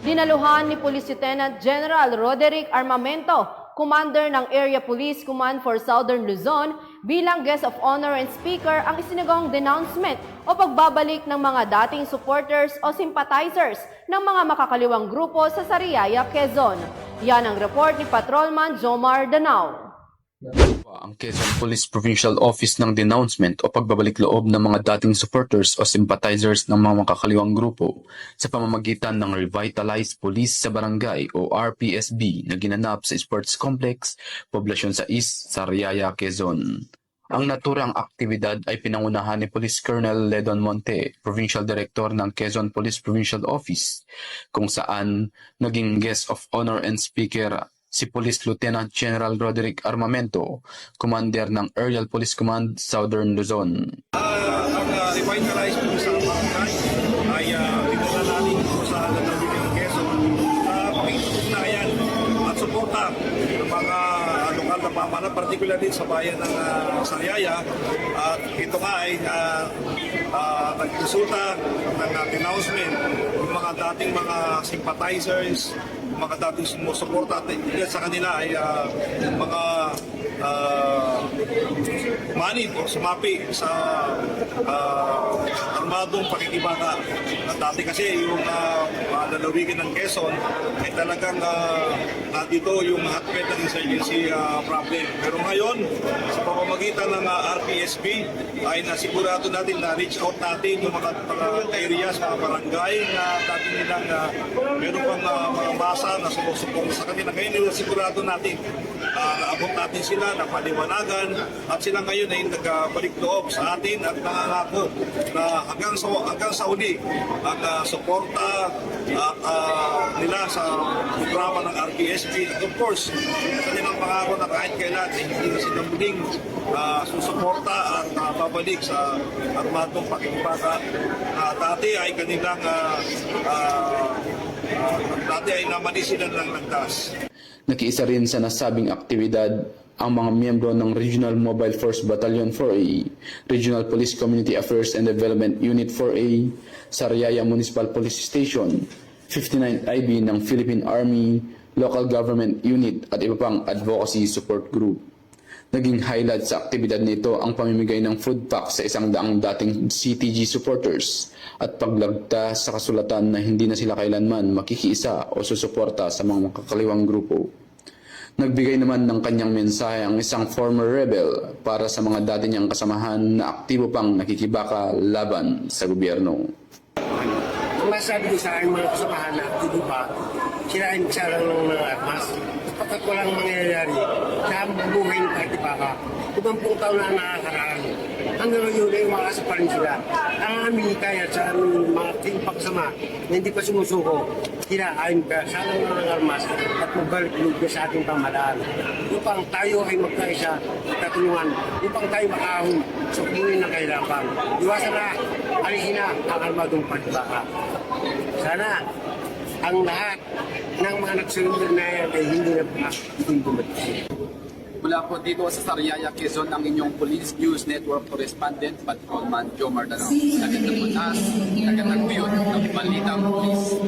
Dinaluhan ni Police Lieutenant General Roderick Armamento, Commander ng Area Police Command for Southern Luzon, bilang guest of honor and speaker ang isinagawang denouncement o pagbabalik ng mga dating supporters o sympathizers ng mga makakaliwang grupo sa Sariaya, Quezon. Yan ang report ni Patrolman Jomar Danao. Ang Quezon Police Provincial Office ng denouncement o pagbabalik loob ng mga dating supporters o sympathizers ng mga makakaliwang grupo sa pamamagitan ng Revitalized Police sa Barangay o RPSB na ginanap sa Sports Complex, Poblasyon sa East, Sariaya, Quezon. Ang naturang aktibidad ay pinangunahan ni Police Colonel Ledon Monte, Provincial Director ng Quezon Police Provincial Office, kung saan naging guest of honor and speaker si Police Lieutenant General Roderick Armamento, Commander ng Aerial Police Command Southern Luzon. Ah, ang uh, revitalize po sa barangay ay uh, dinala natin po sa lalawigan ng Quezon sa pakikipugnayan at suporta ng mga lokal na pamahalaan, particularly sa bayan ng uh, Sariaya. At ito nga ay uh, uh, nagkusulta ng uh, denouncement ng mga dating mga sympathizers, mga dating sumusuporta at ilan sa kanila ay uh, mga uh, manid o sumapi sa ah, armadong pakikibaka. At dati kasi yung uh, lalawigan ng Quezon ay talagang uh, nandito yung hotbed ng insurgency ah, problem. Pero ngayon, sa pamamagitan ng ah, RPSB, ay nasigurado natin na reach out natin yung mga, mga areas, mga barangay na dati nilang uh, meron pang ah, mga masa na sumusuporta sa kanila. Ngayon, nasigurado natin uh, naabot natin sila, napaliwanagan at sila ngayon ay nagbalik loob sa atin at nangangako na hanggang sa hanggang sa uli ang uh, suporta at uh, nila sa programa ng RPSP at of course kanilang pangako na kahit kailan ay hindi na sila muling uh, susuporta at uh, babalik sa armadong pakikibaka na dati ay kanilang uh, uh, uh, dati ay namali sila ng landas. Nakiisa rin sa nasabing aktibidad ang mga miyembro ng Regional Mobile Force Battalion 4A, Regional Police Community Affairs and Development Unit 4A, Sariaya Municipal Police Station, 59th IB ng Philippine Army, Local Government Unit at iba pang advocacy support group. Naging highlight sa aktibidad nito ang pamimigay ng food pack sa isang daang dating CTG supporters at paglagta sa kasulatan na hindi na sila kailanman makikiisa o susuporta sa mga makakaliwang grupo. Nagbigay naman ng kanyang mensahe ang isang former rebel para sa mga dati niyang kasamahan na aktibo pang nakikibaka laban sa gobyerno. Ang masasabi ko sa aking mga kasamahan na aktibo pa, sirain siya lang ng mga armas. Kapag walang mangyayari, sa buhay ng Partipaka, limampung taon na nakakaraan. Hanggang ngayon ay umakasa pa rin sila. Ang aming kaya sa aming mga tingpagsama na hindi pa sumusuko, kinain ka sa lang ng armas at magbalik ka sa ating pamalaan. Upang tayo ay magkaisa at katulungan, upang tayo makahon sa buhay ng kahirapan. Iwasan na, alisin na ang armadong Partipaka. Sana ang lahat ng mga nagsurrender na yan ay hindi na pa hindi. Mula po dito sa Sariaya, Quezon, ang inyong Police News Network Correspondent, Patrolman Joe Mardanao. Nagandang biyot ng Balitang Police.